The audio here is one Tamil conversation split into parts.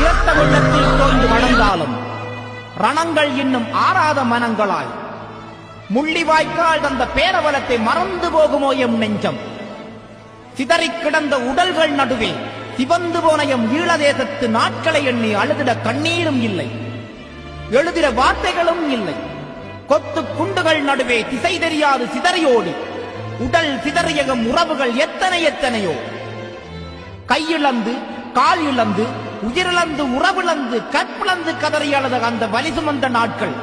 இரத்த வெள்ளத்தில் தோய்ந்து வளர்ந்தாலும் ரணங்கள் இன்னும் ஆறாத மனங்களாய். முள்ளிவாய்க்கால் தந்த பேரவலத்தை மறந்து போகுமோ எம் நெஞ்சம்? சிதறிக் கிடந்த உடல்கள் நடுவே சிவந்து போன எம் ஈழதேசத்து நாட்களை எண்ணி அழுதிட கண்ணீரும் இல்லை. எழுதிட வார்த்தைகளும் இல்லை. கொத்து குண்டுகள் நடுவே திசை தெரியாது சிதறியோடி. உடல் சிதறியகம் உறவுகள் எத்தனை எத்தனையோ. கையிழந்து கால் இழந்து உயிரிழந்து உறவிழந்து கற்பிழந்து கதறி அழுத அந்த வலி சுமந்த நாட்கள்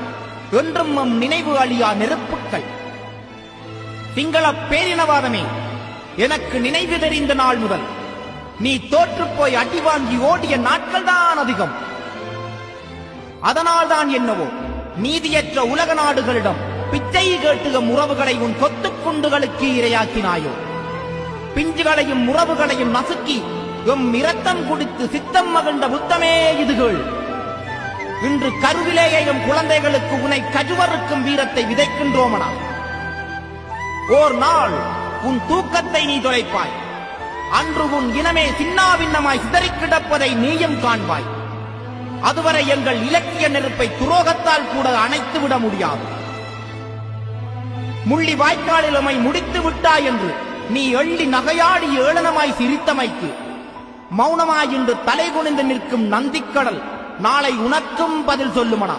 என்றும் நம் நினைவு அழியா நெருப்புக்கள். சிங்கள பேரினவாதமே எனக்கு நினைவு தெரிந்த நாள் முதல் நீ தோற்றுப்போய் அடி வாங்கி ஓடிய நாட்கள் தான் அதிகம். அதனால்தான் என்னவோ நீதியற்ற உலக நாடுகளிடம் பிச்சை கேட்டுகம் உறவுகளை உன் கொத்துக்குண்டுகளுக்கு இரையாக்கினாயோ. பிஞ்சுகளையும் உறவுகளையும் நசுக்கி எம் இரத்தம் குடித்து சித்தம் மகிழ்ந்த புத்தமே இதுகள். இன்று கருவிலேயே எம் குழந்தைகளுக்கு உன்னை கஜுவருக்கும் வீரத்தை விதைக்கின்றோமடா ஓர் நாள் உன் தூக்கத்தை நீ தொலைப்பாய். அன்று உன் இனமே சின்னாபின்னமாய் சிதறிக் கிடப்பதை நீயும் காண்பாய். அதுவரை எங்கள் இலக்கிய நெருப்பை துரோகத்தால் கூட அணைத்து விட முடியாது. முள்ளி வாய்க்காலில் உமை முடித்து விட்டாய் என்று நீ எள்ளி நகையாடி ஏளனமாய் சிரித்தமைக்கு. மௌனமாய் இன்று தலை குனிந்து நிற்கும் நந்திக்கடல். நாளை உனக்கும் பதில் சொல்லுமனா?